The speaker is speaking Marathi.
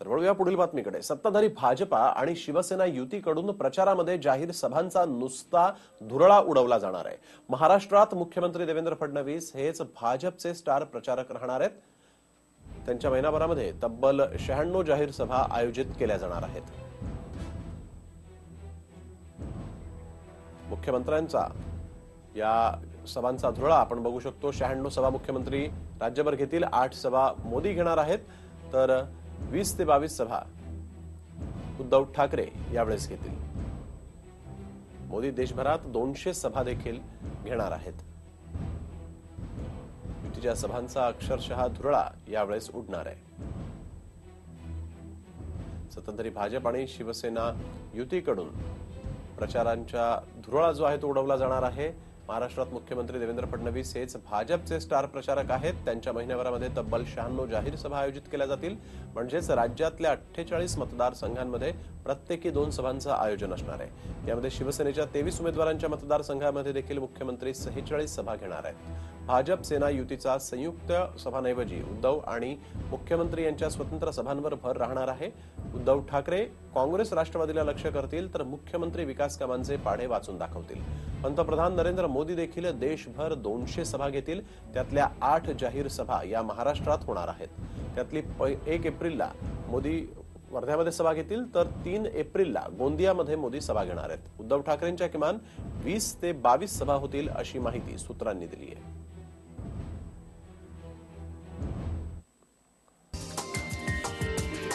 तर वळूया पुढील बातमीकडे. सत्ताधारी भाजपा आणि शिवसेना युतीकडून प्रचारामध्ये जाहीर सभांचा नुसता धुरळा उडवला जाणार आहे. महाराष्ट्रात मुख्यमंत्री देवेंद्र फडणवीस हेच भाजपचे स्टार प्रचारक राहणार आहेत. त्यांच्या महिनाभरामध्ये तब्बल शहाण्णव जाहीर सभा आयोजित केल्या जाणार आहेत. मुख्यमंत्र्यांचा या सभांचा धुळा आपण बघू शकतो. शहाण्णव सभा मुख्यमंत्री राज्यभर घेतील आठ सभा मोदी घेणार आहेत. तर वीस ते बावीस सभा उद्धव ठाकरे यावेळेस घेतील. मोदी देशभरात दोनशे सभा देखील घेणार आहेत. युतीच्या सभांचा अक्षरशः धुरळा यावेळेस उडणार आहे. सत्ताधारी भाजप आणि शिवसेना युतीकडून प्रचारांच्या धुरळा जो आहे तो उडवला जाणार आहे. महाराष्ट्रात मुख्यमंत्री देवेंद्र फडणवीस हेच भाजपचे स्टार प्रचारक आहेत. त्यांच्या महिन्याभरामध्ये तब्बल शहाण्णव जाहीर सभा आयोजित केल्या जातील. म्हणजेच राज्यातल्या अठ्ठेचाळीस मतदारसंघांमध्ये प्रत्येकी दोन सभांचं आयोजन असणार आहे. यामध्ये शिवसेनेच्या तेवीस उमेदवारांच्या मतदारसंघामध्ये देखील मुख्यमंत्री सेहेचाळीस सभा घेणार आहेत. भाजप सेना युतीचा संयुक्त सभांऐवजी उद्धव आणि मुख्यमंत्री यांच्या स्वतंत्र सभांवर भर राहणार आहे. उद्धव ठाकरे काँग्रेस राष्ट्रवादीला लक्ष करतील तर मुख्यमंत्री विकास कामांचे पाढे वाचून दाखवतील. पंतप्रधान नरेंद्र मोदी देखील देशभर दोनशे सभा घेतील. त्यातल्या आठ जाहीर सभा या महाराष्ट्रात होणार आहेत. त्यातली एक एप्रिलला मोदी वर्ध्यामध्ये सभा घेतील तर तीन एप्रिलला गोंदियामध्ये मोदी सभा घेणार आहेत. उद्धव ठाकरेंच्या किमान वीस ते बावीस सभा होतील अशी माहिती सूत्रांनी दिली आहे.